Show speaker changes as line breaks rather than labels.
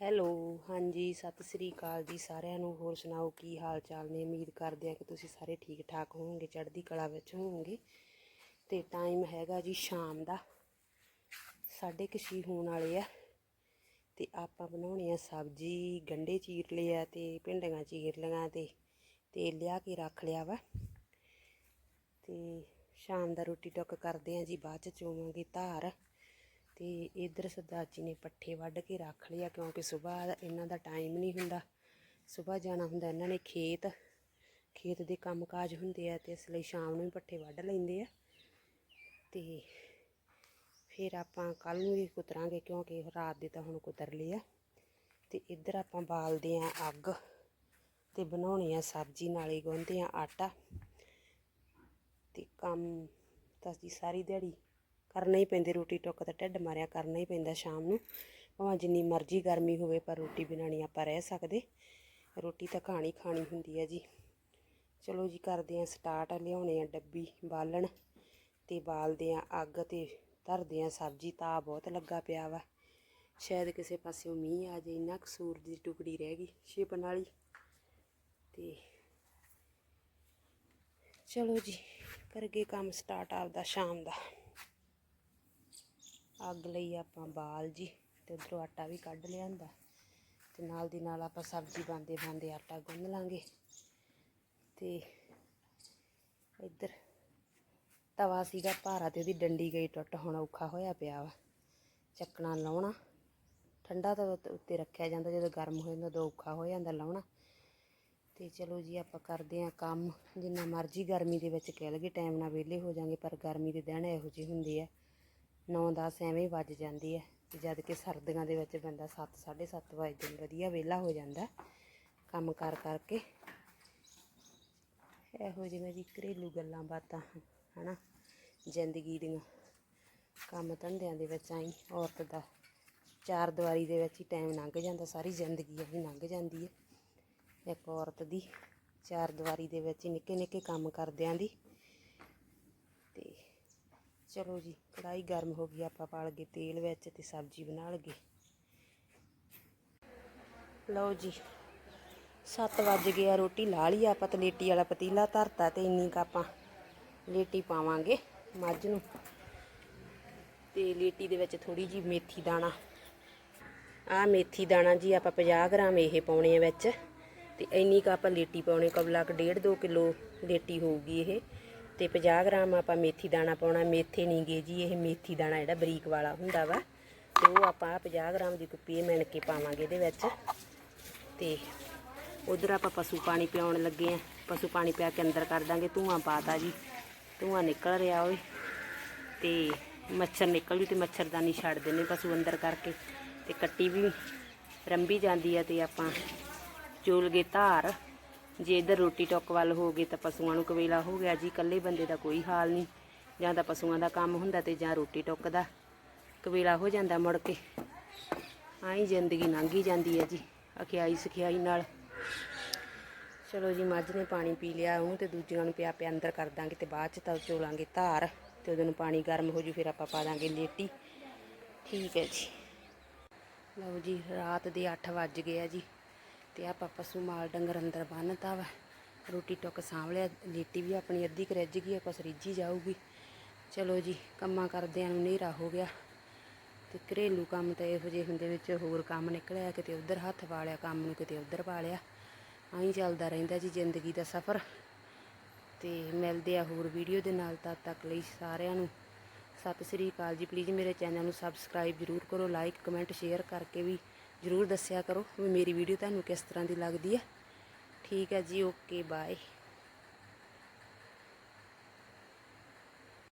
Hello, ਹਾਂਜੀ, ਸਤਿ ਸ੍ਰੀ ਅਕਾਲ ਜੀ ਸਾਰਿਆਂ ਨੂੰ। ਹੋਰ ਸੁਣਾਓ, ਕੀ ਹਾਲ ਚਾਲ ਨੇ? ਉਮੀਦ ਕਰਦੇ ਆ ਕਿ ਤੁਸੀਂ ਸਾਰੇ ਠੀਕ ਠਾਕ ਹੋਵੋਗੇ, ਚੜ੍ਹਦੀ ਕਲਾ ਵਿੱਚ ਹੋਵੋਗੇ। ਤੇ ਟਾਈਮ ਹੈਗਾ ਜੀ ਸ਼ਾਮ ਦਾ, ਸਾਢੇ ਕੁ ਛੇ ਹੋਣ ਵਾਲੇ ਆ। ਤੇ ਆਪਾਂ ਬਣਾਉਣੀ ਆ ਸਬਜ਼ੀ, ਗੰਡੇ ਚੀਰ ਲਏ ਆ ਤੇ ਭਿੰਡੀਆਂ ਚੀਰ ਲਈਆਂ ਤੇ ਤੇਲ ਲਿਆ ਕੇ ਰੱਖ ਲਿਆ ਵਾ। ਤੇ ਸ਼ਾਮ ਦਾ ਰੋਟੀ ਟੁੱਕ ਕਰਦੇ ਆ ਜੀ, ਬਾਅਦ ਚ ਚੋਵਾਂਗੇ ਧਾਰ। ਤੇ ਇਧਰ ਸਰਦਾਰ ਜੀ ਨੇ ਪੱਠੇ ਵੱਢ ਕੇ ਰੱਖ ਲਿਆ ਕਿਉਂਕਿ ਸਵੇਰ ਇਹਨਾਂ ਦਾ ਟਾਈਮ ਨਹੀਂ ਹੁੰਦਾ। ਸਵੇਰ ਜਾਣਾ ਹੁੰਦਾ ਇਹਨਾਂ ਨੇ ਖੇਤ ਖੇਤ ਦੇ ਕੰਮਕਾਜ ਹੁੰਦੇ ਆ ਤੇ ਇਸ ਲਈ ਸ਼ਾਮ ਨੂੰ ਹੀ ਪੱਠੇ ਵੱਢ ਲੈਂਦੇ ਆ। ਤੇ ਫਿਰ ਆਪਾਂ ਕੱਲ ਨੂੰ ਵੀ ਕੁਤਰਾਂਗੇ ਕਿਉਂਕਿ ਰਾਤ ਦੇ ਤਾਂ ਹੁਣ ਕੁਤਰ ਲਏ ਆ। ਤੇ ਇੱਧਰ ਆਪਾਂ ਬਾਲਦੇ ਆ ਅੱਗ ਤੇ ਬਣਾਉਣੀ ਆ ਸਬਜ਼ੀ, ਨਾਲੇ ਗੁੰਨਦੇ ਆ ਆਟਾ। ਤੇ ਕੰਮ ਤਾਂ ਜੀ ਸਾਰੀ ਦਿਹਾੜੀ ਕਰਨਾ ਹੀ ਪੈਂਦੀ, ਰੋਟੀ ਟੁੱਕ ਤਾਂ ਢਿੱਡ ਮਾਰਿਆ ਕਰਨਾ ਹੀ ਪੈਂਦਾ ਸ਼ਾਮ ਨੂੰ। ਭਾਵੇਂ ਜਿੰਨੀ ਮਰਜ਼ੀ ਗਰਮੀ ਹੋਵੇ, ਪਰ ਰੋਟੀ ਬਿਨਾਂ ਨਹੀਂ ਆਪਾਂ ਰਹਿ ਸਕਦੇ। ਰੋਟੀ ਤਾਂ ਖਾਣੀ ਖਾਣੀ ਹੁੰਦੀ ਹੈ ਜੀ। ਚਲੋ ਜੀ, ਕਰਦੇ ਆ ਸਟਾਰਟ ਲਿਆਉਣੇ ਆ ਡੱਬੀ, ਬਾਲਣ ਤੇ ਬਾਲਦੇ ਆ ਅੱਗ ਤੇ ਧਰਦੇ ਆ ਸਬਜ਼ੀ। ਤਾਂ ਬਹੁਤ ਲੱਗਾ ਪਿਆ ਵਾ। ਸ਼ਾਇਦ ਕਿਸੇ ਪਾਸਿਓਂ ਮੀਂਹ ਆ ਜੇ ਇੰਨਾ ਕਸੂਰ ਦੀ ਟੁਕੜੀ ਰਹਿ ਗਈ ਛਿਪਣ ਵਾਲੀ ਤੇ ਚਲੋ ਜੀ ਕਰਗੇ ਕੰਮ ਸਟਾਰਟ ਆਪਦਾ ਸ਼ਾਮ ਦਾ। ਅੱਗ ਲਈ ਆਪਾਂ ਬਾਲ ਜੀ ਤੇ ਉਧਰੋਂ ਆਟਾ ਵੀ ਕੱਢ ਲਿਆਂਦਾ। ਤੇ ਨਾਲ ਦੀ ਨਾਲ ਆਪਾਂ ਸਬਜ਼ੀ ਬਣਦੇ ਬਣਦੇ ਆਟਾ ਗੁੰਨ ਲਾਂਗੇ। ਤੇ ਇੱਧਰ ਤਵਾ ਸੀਗਾ ਭਾਰਾ ਤੇ ਉਹਦੀ ਡੰਡੀ ਗਈ ਟੁੱਟ, ਹੁਣ ਔਖਾ ਹੋਇਆ ਪਿਆ ਵਾ। ਚੱਕਣਾ ਲਾਉਣਾ। ਠੰਡਾ ਤਾਂ ਉੱਤੇ- ਉੱਤੇ ਰੱਖਿਆ ਜਾਂਦਾ, ਜਦੋਂ ਗਰਮ ਹੋ ਜਾਂਦਾ ਉਦੋਂ ਔਖਾ ਹੋ ਜਾਂਦਾ ਲਾਉਣਾ। ਤੇ ਚਲੋ ਜੀ ਆਪਾਂ ਕਰਦੇ ਆਂ ਕੰਮ। ਜਿੰਨਾ ਮਰਜ਼ੀ ਗਰਮੀ ਦੇ ਵਿੱਚ ਕਹਿ ਲਗੇ ਟਾਈਮ ਨਾਲ ਵਿਹਲੇ ਹੋ ਜਾਾਂਗੇ, ਪਰ ਗਰਮੀ ਦੇ ਦਿਨ ਇਹੋ ਜਿਹੇ ਹੁੰਦੇ ਆ। 9-10 ਐਵੇਂ ਵੱਜ ਜਾਂਦੀ ਹੈ ਤੇ ਜਦ ਕਿ ਸਰਦੀਆਂ ਦੇ ਵਿੱਚ ਬੰਦਾ 7 7:30 ਵਜੇ ਦਿਨ ਵਧੀਆ ਵਿਹਲਾ ਹੋ ਜਾਂਦਾ ਕੰਮ ਕਰ ਕਰਕੇ। ਇਹੋ ਜਿਹੀਆਂ ਜੀ ਘਰੇਲੂ ਗੱਲਾਂ ਬਾਤਾਂ, ਹਨਾ? ਜ਼ਿੰਦਗੀ ਦੀਆਂ ਕੰਮ ਧੰਦਿਆਂ ਦੇ ਵਿੱਚ ਆਈ, ਔਰਤ ਦਾ ਚਾਰ ਦੀਵਾਰੀ ਦੇ ਵਿੱਚ ਹੀ ਟਾਈਮ ਲੰਘ ਜਾਂਦਾ, ਸਾਰੀ ਜ਼ਿੰਦਗੀ ਹੀ ਲੰਘ ਜਾਂਦੀ ਹੈ। ਇੱਕ ਔਰਤ ਦੀ ਚਾਰ ਦੀਵਾਰੀ ਦੇ ਵਿੱਚ ਹੀ ਨਿੱਕੇ ਨਿੱਕੇ ਕੰਮ ਕਰਦਿਆਂ ਦੀ ਚਲੋ ਜੀ ਕੜਾਈ ਗਰਮ ਹੋ ਗਈ ਆਪਾਂ ਪਾ ਲਗੇ ਤੇਲ ਵਿੱਚ ਤੇ ਸਬਜ਼ੀ ਬਣਾ ਲਗੇ ਲਓ ਜੀ 7 ਵੱਜ ਗਏ ਆ ਰੋਟੀ ਲਾ ਲਈ ਆ, ਆਪਾਂ ਤੇ ਲੇਟੀ ਵਾਲਾ ਪਤੀਲਾ ਧਰਤਾ ਤੇ ਇੰਨੀ ਕ ਆਪਾਂ ਲੇਟੀ ਪਾਵਾਂਗੇ ਮੱਝ ਨੂੰ। ਤੇ ਲੇਟੀ ਦੇ ਵਿੱਚ ਥੋੜੀ ਜੀ ਮੇਥੀ ਦਾਣਾ। ਆ ਮੇਥੀ ਦਾਣਾ ਜੀ ਆਪਾਂ 50 ਗ੍ਰਾਮ ਇਹ ਪਾਉਣੇ ਆ ਵਿੱਚ। ਤੇ ਇੰਨੀ ਕ ਆਪਾਂ ਲੇਟੀ ਪਾਉਣੇ ਕਬਲਾ ਕ 1.5 2 ਕਿਲੋ ਲੇਟੀ ਹੋਊਗੀ ਇਹ। ਤੇ 50 ਗ੍ਰਾਮ ਆਪਾਂ ਮੇਥੀ ਦਾਣਾ ਪਾਉਣਾ, ਮੇਥੇ ਨਹੀਂ ਗੇ ਜੀ, ਇਹ ਮੇਥੀ ਦਾਣਾ ਜਿਹੜਾ ਬਰੀਕ ਵਾਲਾ ਹੁੰਦਾ ਵਾ, ਤੇ ਉਹ ਆਪਾਂ 50 ਗ੍ਰਾਮ ਦੀ ਕੁੱਪੀ ਮਿਣ ਕੇ ਪਾਵਾਂਗੇ ਇਹਦੇ ਵਿੱਚ। ਤੇ ਉਧਰ ਆਪਾਂ ਪਸ਼ੂ ਪਾਣੀ ਪਿਆਉਣ ਲੱਗੇ ਆ। ਪਸ਼ੂ ਪਾਣੀ ਪਿਆ ਕੇ ਅੰਦਰ ਕਰ ਦਾਂਗੇ, ਧੂਆਂ ਪਾਤਾ ਜੀ। ਧੂਆਂ ਨਿਕਲ ਰਿਹਾ ਓਏ। ਤੇ ਮੱਛਰ ਨਿਕਲ ਜੂ ਤੇ ਮੱਛਰਦਾਨੀ ਛੱਡ ਦਿੰਨੇ ਪਸ਼ੂ ਅੰਦਰ ਕਰਕੇ। ਤੇ ਕੱਟੀ ਵੀ ਰੰਬੀ ਜਾਂਦੀ ਆ ਤੇ ਆਪਾਂ ਚੋਲ ਗਏ ਧਾਰ। ਜੇ ਇਧਰ ਰੋਟੀ ਟੁੱਕ ਵੱਲ ਹੋ ਗਏ ਤਾਂ ਪਸ਼ੂਆਂ ਨੂੰ ਕਵੇਲਾ ਹੋ ਗਿਆ ਜੀ, ਇਕੱਲੇ ਬੰਦੇ ਦਾ ਕੋਈ ਹਾਲ ਨਹੀਂ। ਜਾਂ ਤਾਂ ਪਸ਼ੂਆਂ ਦਾ ਕੰਮ ਹੁੰਦਾ ਤੇ ਜਾਂ ਰੋਟੀ ਟੁੱਕ ਦਾ ਕਵੇਲਾ ਹੋ ਜਾਂਦਾ ਮੁੜ ਕੇ। ਆਈ ਜ਼ਿੰਦਗੀ ਲੰਘੀ ਜਾਂਦੀ ਹੈ ਜੀ, ਅਖਿਆਈ ਸਖਿਆਈ ਨਾਲ। ਚਲੋ ਜੀ, ਮੱਝ ਨੇ ਪਾਣੀ ਪੀ ਲਿਆ ਉਹਨੂੰ ਤੇ ਦੂਜਿਆਂ ਨੂੰ ਪਿਆ ਪਿਆ ਅੰਦਰ ਕਰ ਦਾਂਗੇ ਤੇ ਬਾਅਦ ਚ ਤਾਂ ਚੋਲਾਂਗੇ ਧਾਰ ਤੇ ਉਹਦੇ ਨੂੰ ਪਾਣੀ ਗਰਮ ਹੋ ਜੂ, ਫਿਰ ਆਪਾਂ ਪਾ ਦਾਂਗੇ ਲੇਟੀ। ਠੀਕ ਹੈ ਜੀ। ਲਓ ਜੀ, ਰਾਤ ਦੇ 8 ਵੱਜ ਗਏ ਆ ਜੀ। ਤੇ ਆਪਾਂ ਪਸ਼ੂ ਮਾਲ ਡੰਗਰ ਅੰਦਰ ਬੰਨਤਾ ਵਾ। ਰੋਟੀ ਟੁੱਕ ਸਾਂਭ ਲਿਆ ਲੇਟੀ ਵੀ ਆਪਣੀ ਅੱਧੀ ਕੁ ਰਿੱਝ ਗਈ ਆ, ਕੁਛ ਜਾਊਗੀ। ਚਲੋ ਜੀ, ਕੰਮਾਂ ਕਰਦਿਆਂ ਨੂੰ ਹਨੇਰਾ ਹੋ ਗਿਆ। ਤੇ ਘਰੇਲੂ ਕੰਮ ਤਾਂ ਇਹੋ ਜਿਹੇ ਹੁੰਦੇ ਵਿੱਚ ਹੋਰ ਕੰਮ ਨਿਕਲਿਆ, ਕਿਤੇ ਉਧਰ ਹੱਥ ਪਾ ਲਿਆ ਕੰਮ ਨੂੰ, ਕਿਤੇ ਉਧਰ ਪਾ ਲਿਆ ਆਈ ਚੱਲਦਾ ਰਹਿੰਦਾ ਜੀ ਜ਼ਿੰਦਗੀ ਦਾ ਸਫ਼ਰ। ਤੇ ਮਿਲਦੇ ਆ ਹੋਰ ਵੀਡੀਓ ਦੇ ਨਾਲ, ਤਦ ਤੱਕ ਲਈ ਸਾਰਿਆਂ ਨੂੰ ਸਤਿ ਸ੍ਰੀ ਅਕਾਲ ਜੀ। ਪਲੀਜ਼ ਮੇਰੇ ਚੈਨਲ ਨੂੰ ਸਬਸਕ੍ਰਾਈਬ ਜ਼ਰੂਰ ਕਰੋ ਲਾਈਕ ਕਮੈਂਟ ਸ਼ੇਅਰ ਕਰਕੇ ਵੀ ਜ਼ਰੂਰ ਦੱਸਿਆ ਕਰੋ ਵੀ ਮੇਰੀ ਵੀਡੀਓ ਤੁਹਾਨੂੰ ਕਿਸ ਤਰ੍ਹਾਂ ਦੀ ਲੱਗਦੀ ਹੈ। ਠੀਕ ਹੈ ਜੀ ਓਕੇ ਬਾਏ